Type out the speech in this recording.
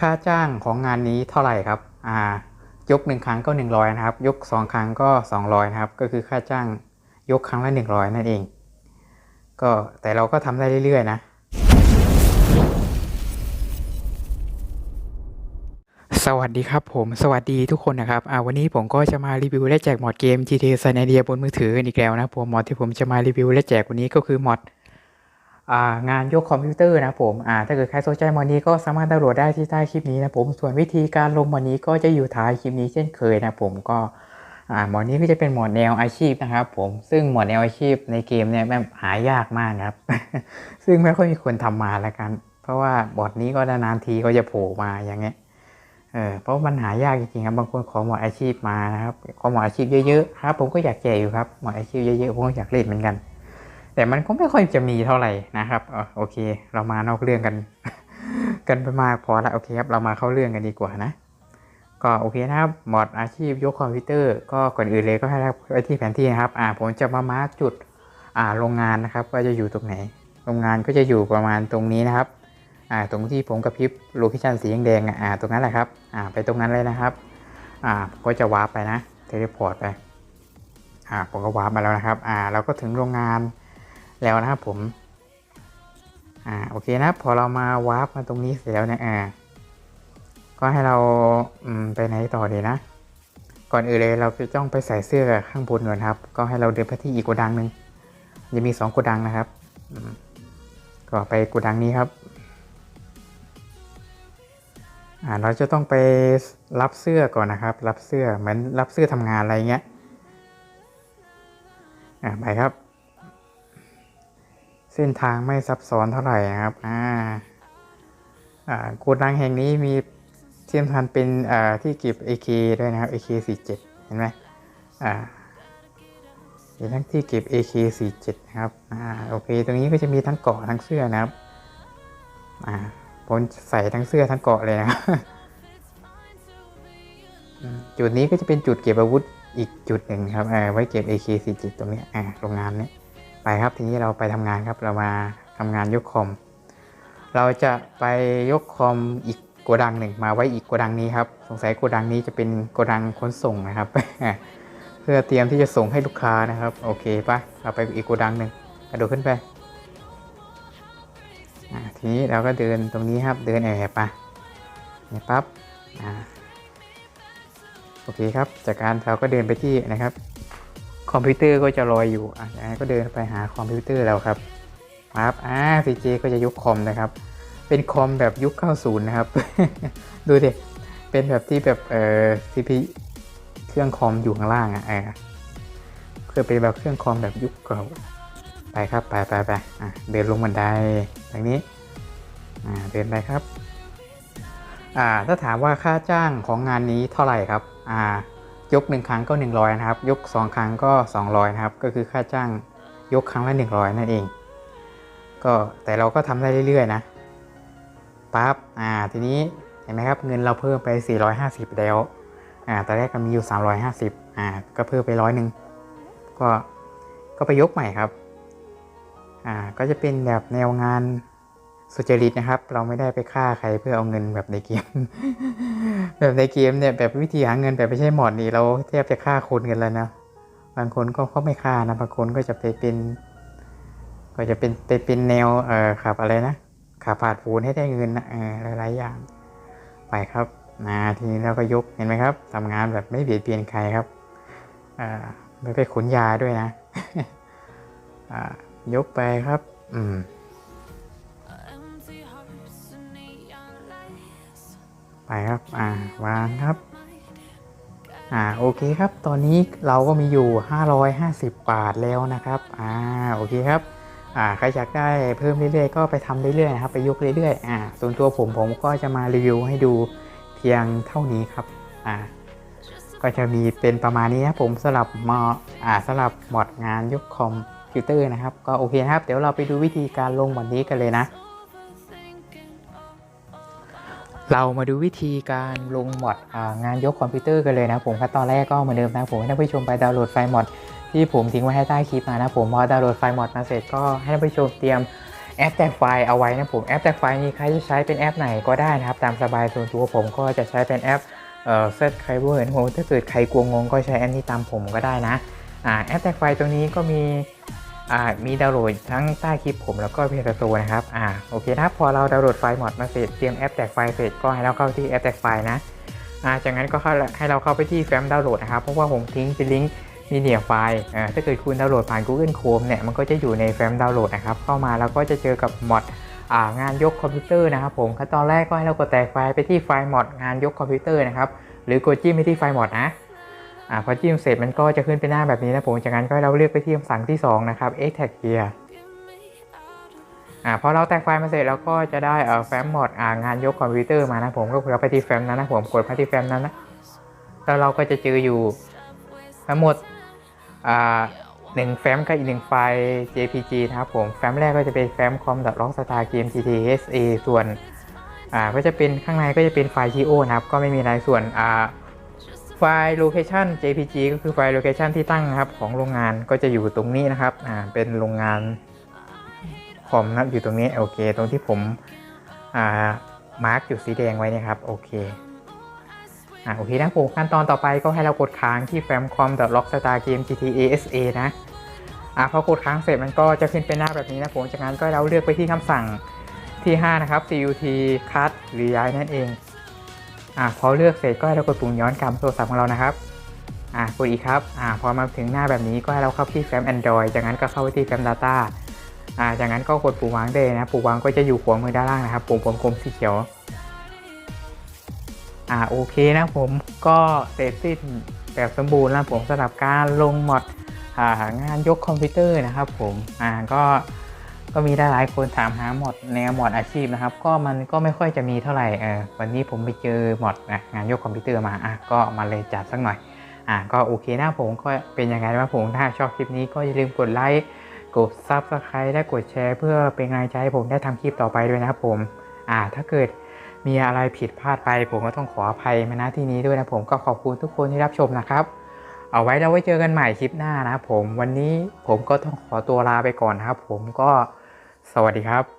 ค่าจ้างของงานนี้เท่าไหร่ครับ อ่า ยกหนึ่งครั้งก็หนึ่งร้อยนะครับ ยกสองครั้งก็สองร้อยนะครับ ก็คือค่าจ้างยกครั้งละหนึ่งร้อยนั่นเอง ก็แต่เราก็ทำได้เรื่อยๆนะ สวัสดีครับผม สวัสดีทุกคนนะครับ อ่า วันนี้ผมก็จะมารีวิวและแจกมอดเกม GTA San Andreas บนมือถืออีกแล้วนะผมมอดที่ผมจะมารีวิวและแจกวันนี้ก็คือมอด งานยกคอมพิวเตอร์นะผมถ้าเกิดใครสนใจมอนี้ก็สามารถดาวน์โหลดได้ที่ใต้คลิปนี้นะผม ส่วนวิธีการลงมอนี้ก็จะอยู่ท้ายคลิปนี้เช่นเคยนะผมก็หมอนี้ก็จะเป็นหมอดแนวอาชีพนะครับผมซึ่งหมอดแนวอาชีพในเกมเนี่ยแม่หายากมากครับ ซึ่งไม่ค่อยมีคนทำมาแล้วกัน เพราะว่าบอดนี้ก็นานทีก็จะโผล่มาอย่างเงี้ยเออเพราะมันหายากจริงๆครับบางคนขอหมอดอาชีพมานะครับขอหมอดอาชีพเยอะๆครับผมก็อยากแจกอยู่ครับหมอดอาชีพเยอะๆผมก็อยากเล่นเหมือนกัน แต่มันก็ไม่ค่อยจะมีเท่าไหร่นะครับอโอเค เรามานอกเรื่องกัน กันไปมากพอละโอเคครับ เรามาเข้าเรื่องกันดีกว่านะ ก็โอเคนะครับหมอดอาชีพยกคอมพิวเตอร์ก็ก่อนอื่นเลยก็ให้ไว้ที่แผนที่นะครับ อ่าผมจะมามาร์กจุดอ่าโรงงานนะครับว่าจะอยู่ตรงไหน โรงงานก็จะอยู่ประมาณตรงนี้นะครับอ่าตรงที่ผมกระพริบโลเคชันสีแดงอ่าตรงนั้นแหละครับอ่าไปตรงนั้นเลยนะครับอ่าผมก็จะวาร์ปไปนะเทเลพอร์ตไปอ่าผมก็วาร์ปมาแล้วนะครับอ่าเราก็ถึงโรงงาน แล้วนะครับผม อ่าโอเคนะพอเรามาวาร์ปมาตรงนี้เสร็จแล้วเนี่ยอ่าก็ให้เราอืมไปไหนต่อดีนะ ก่อนอื่นเลยเราจะต้องไปใส่เสื้อข้างบนก่อนครับ ก็ให้เราเดินไปที่อีกโกดังหนึ่งจะมีสองโกดังนะครับก็ไปโกดังนี้ครับอ่าเราจะต้องไปรับเสื้อก่อนนะครับ รับเสื้อเหมือนรับเสื้อทำงานอะไรเงี้ยอ่าไปครับ เส้นทางไม่ซับซ้อนเท่าไหร่นะครับ อ่า อ่าโกดังแห่งนี้มีเทียมพันเป็นอ่าที่เก็บ AK ด้วยนะครับ AK47 เห็นไหมอ่ามีทั้งที่เก็บ AK47 นะครับ อ่า โอเค ตรงนี้ก็จะมีทั้งเกาะทั้งเสื้อนะครับ อ่าผมใส่ทั้งเสื้อทั้งเกาะเลยนะครับจุดนี้ก็จะเป็นจุดเก็บอาวุธอีกจุดหนึ่งครับไว้เก็บ AK47 ตรงนี้ อ่า โรงงานนี้ ไปครับทีนี้เราไปทำงานครับเรามาทำงานยกคอม เราจะไปยกคอมอีกโกดังหนึ่งมาไว้อีกโกดังนี้ครับสงสัยโกดังนี้จะเป็นโกดังขนส่งนะครับ เพื่อเตรียมที่จะส่งให้ลูกค้านะครับโอเคปะเราไปอีกโกดังหนึ่งกระโดดขึ้นไปทีนี้เราก็เดินตรงนี้ครับเดินแอบไปนี่ปั๊บอโอเคครับ จากการเราก็เดินไปที่นะครับ คอมพิวเตอร์ก็จะลอยอยู่อะย่างนั้นก็เดินไปหาคอมพิวเตอร์แล้วครับปั๊บอ่าซีเจก็จะยกคอมนะครับ เป็นคอมแบบยุค 90 นะครับ ดูดิ เป็นแบบที่แบบเอ่อซีพีเครื่องคอมอยู่ข้างล่างอะเออคือเป็นแบบเครื่องคอมแบบยุคเก่าไปครับไปไปไปอะเดินลงบันไดทางนี้อ่าเดินไปครับอ่าถ้าถามว่าค่าจ้างของงานนี้เท่าไหร่ครับอ่า ยกหนึ่งครั้งก็ 100 นะครับ ยก 2 ครั้งก็ 200 นะครับ ก็คือค่าจ้างยกครั้งละ 100 นั่นเอง ก็แต่เราก็ทำได้เรื่อยๆนะปั๊บอ่าทีนี้เห็นไหมครับเงินเราเพิ่มไป 450 แล้วอ่าตอนแรกก็มีอยู่ 350อ่าก็เพิ่มไปร้อยหนึ่งก็ก็ไปยกใหม่ครับอ่าก็จะเป็นแบบแนวงานสุจริตนะครับ เราไม่ได้ไปฆ่าใครเพื่อเอาเงินแบบในเกม แบบในเกมเนี่ยแบบวิธีหาเงินแบบไม่ใช่หมอดนี่เราแทบจะฆ่าคนกันแล้วนะบางคนก็เขาไม่ฆ่านะบางคนก็จะไปเป็น ก็จะเป็นไปเป็นแนวเอ่อขับอะไรนะขับผ่านปูนให้ได้เงินนะเออหลายๆอย่าง ไปครับนะทีนี้เราก็ยกเห็นไหมครับทำงานแบบไม่เบียดเบียนใครครับอ่าไม่ไปขนยาด้วยนะอ่ายกไปครับ อืม ไปครับ อ่าวางครับ อ่าโอเคครับ ตอนนี้เราก็มีอยู่ 550 บาทแล้วนะครับ อ่าโอเคครับ อ่าใครอยากได้เพิ่มเรื่อยๆ ก็ไปทำเรื่อยๆนะครับ ไปยกเรื่อยๆ อ่า ส่วนตัวผมผมก็จะมารีวิวให้ดูเพียงเท่านี้ครับ อ่าก็จะมีเป็นประมาณนี้นะผมสลับมออ่าสลับหมอดงานยกคอมพิวเตอร์นะครับ ก็โอเคครับ เดี๋ยวเราไปดูวิธีการลงวันนี้กันเลยนะ เรามาดูวิธีการลงมอดงานยกคอมพิวเตอร์กันเลยนะผมขั้นตอนแรกก็เหมือนเดิมนะผมให้ท่านผู้ชมไปดาวน์โหลดไฟล์มอดที่ผมทิ้งไว้ให้ใต้คลิปมานะผมพอดาวน์โหลดไฟล์มอดมาเสร็จก็ให้ท่านผู้ชมเตรียมแอปแตกไฟล์เอาไว้นะผมแอปแตกไฟล์นี้ใครจะใช้เป็นแอปไหนก็ได้นะครับตามสบายส่วนตัวผมก็จะใช้เป็นแอปเอ่อเซตไคเวอร์โหถ้าเกิดใครกลัวงงก็ใช้แอปนี้ตามผมก็ได้นะอ่าแอปแตกไฟล์ตัวนี้ก็มี อ่ามีดาวน์โหลดทั้งใต้คลิปผมแล้วก็เพจตัวนะครับอ่าโอเคนะพอเราดาวน์โหลดไฟล์มอดมาเสร็จเตรียมแอปแตกไฟล์เสร็จก็ให้เราเข้าที่แอปแตกไฟล์นะอ่าจากนั้นก็ให้เราเข้าไปที่แฟ้มดาวน์โหลดนะครับเพราะว่าผมทิ้งเป็นลิงก์มีเดียไฟล์อ่าถ้าเกิดคุณดาวน์โหลดผ่าน Google Chrome เนี่ยมันก็จะอยู่ในแฟ้มดาวน์โหลดนะครับเข้ามาแล้วก็จะเจอกับมอดอ่างานยกคอมพิวเตอร์นะครับผมขั้นตอนแรกก็ให้เรากดแตกไฟล์ไปที่ไฟล์มอดงานยกคอมพิวเตอร์นะครับหรือกดจิ้มไปที่ไฟล์มอดนะ อ่าพอจิ้มเสร็จมันก็จะขึ้นเป็นหน้าแบบนี้นะผมจากนั้นก็เราเลือกไปที่คำสั่งที่ 2 นะครับ extract here อ่าพอเราแตกไฟล์มาเสร็จแล้วก็จะได้เอ่อแฟ้มหมดอ่างานยกคอมพิวเตอร์มานะผมก็กดไปที่แฟ้มนั้นนะผมกดไปที่แฟ้มนั้นนะแล้วเราก็จะเจออยู่ทั้งหมดอ่าหนึ่งแฟ้มกับอีกหนึ่งไฟล์ JPG นะครับผมแฟ้มแรกก็จะเป็นแฟ้ม com.rockstar game gtsa ส่วนอ่าก็จะเป็นข้างในก็จะเป็นไฟล์ TO นะครับก็ไม่มีอะไรส่วนอ่า ไฟล์ location JPG ก็คือไฟล์ location ที่ตั้งนะครับของโรงงานก็จะอยู่ตรงนี้นะครับอ่าเป็นโรงงานคอมนะอยู่ตรงนี้โอเค ตรงที่ผมอ่ามาร์กจุดสีแดงไว้นะครับโอเคอะโอเคนะผมขั้นตอนต่อไปก็ให้เรากดค้างที่แฟ้ม com.rockstar game GTA SA นะอะพอกดค้างเสร็จมันก็จะขึ้นเป็นหน้าแบบนี้นะผมจากนั้นก็เราเลือกไปที่คำสั่งที่ 5 นะครับ CUT cut หรือย้ายนั่นเอง อะพอเลือกเสร็จก็ให้เรากดปุ่มย้อนกลับโทรศัพท์ของเรานะครับอะกดอีกครับอะพอมาถึงหน้าแบบนี้ก็ให้เราเข้าที่แฟ้ม Android จากนั้นก็เข้าไปที่แฟ้ม Data อะจากนั้นก็กดปุ่มวางได้นะปุ่มวางก็จะอยู่ขวามือด้านล่างนะครับ ปุ่มกลมๆสีเขียวอ่าโอเคนะผมก็เสร็จสิ้นแบบสมบูรณ์แล้วผมสำหรับการลงมอดอ่างานยกคอมพิวเตอร์นะครับผมอ่าก็ ก็มีหลายๆคนถามหาหมดแนวหมดอาชีพนะครับ ก็มันก็ไม่ค่อยจะมีเท่าไหร่เออวันนี้ผมไปเจอหมดนะงานยกคอมพิวเตอร์มาอะก็มาเลยจัดสักหน่อยอ่าก็โอเคนะผมก็เป็นยังไงบ้างผมถ้าชอบคลิปนี้ก็อย่าลืมกดไลค์กดซับสไครต์และกดแชร์ เพื่อเป็นกำลังใจให้ผมได้ทำคลิปต่อไปด้วยนะครับผมอ่าถ้าเกิดมีอะไรผิดพลาดไป ผมก็ต้องขออภัยมาณที่นี้ด้วยนะผมก็ขอบคุณทุกคนที่รับชมนะครับ เอาไว้เราไว้เจอกันใหม่คลิปหน้านะครับผมวันนี้ผมก็ต้องขอตัวลาไปก่อนนะครับผมก็ สวัสดีครับ